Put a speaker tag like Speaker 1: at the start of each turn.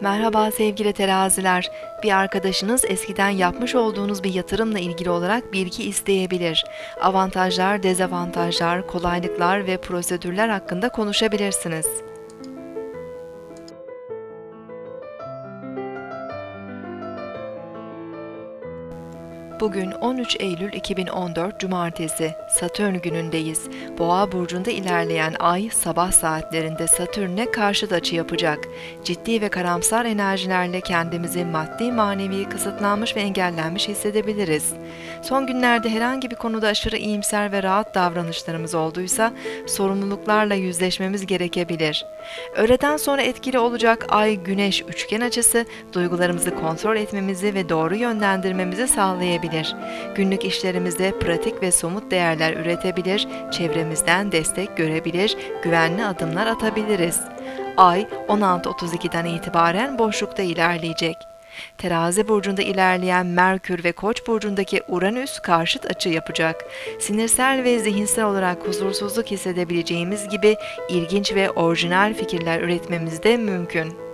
Speaker 1: Merhaba sevgili teraziler. Bir arkadaşınız eskiden yapmış olduğunuz bir yatırımla ilgili olarak bilgi isteyebilir. Avantajlar, dezavantajlar, kolaylıklar ve prosedürler hakkında konuşabilirsiniz. Bugün 13 Eylül 2014 Cumartesi, Satürn günündeyiz. Boğa burcunda ilerleyen ay sabah saatlerinde Satürn'e karşıt açı yapacak. Ciddi ve karamsar enerjilerle kendimizi maddi manevi kısıtlanmış ve engellenmiş hissedebiliriz. Son günlerde herhangi bir konuda aşırı iyimser ve rahat davranışlarımız olduysa sorumluluklarla yüzleşmemiz gerekebilir. Öğleden sonra etkili olacak ay güneş üçgen açısı duygularımızı kontrol etmemizi ve doğru yönlendirmemizi sağlayabilir. Günlük işlerimizde pratik ve somut değerler üretebilir, çevremizden destek görebilir, güvenli adımlar atabiliriz. Ay 16.32'den itibaren boşlukta ilerleyecek. Terazi burcunda ilerleyen Merkür ve Koç burcundaki Uranüs karşıt açı yapacak. Sinirsel ve zihinsel olarak huzursuzluk hissedebileceğimiz gibi ilginç ve orijinal fikirler üretmemiz de mümkün.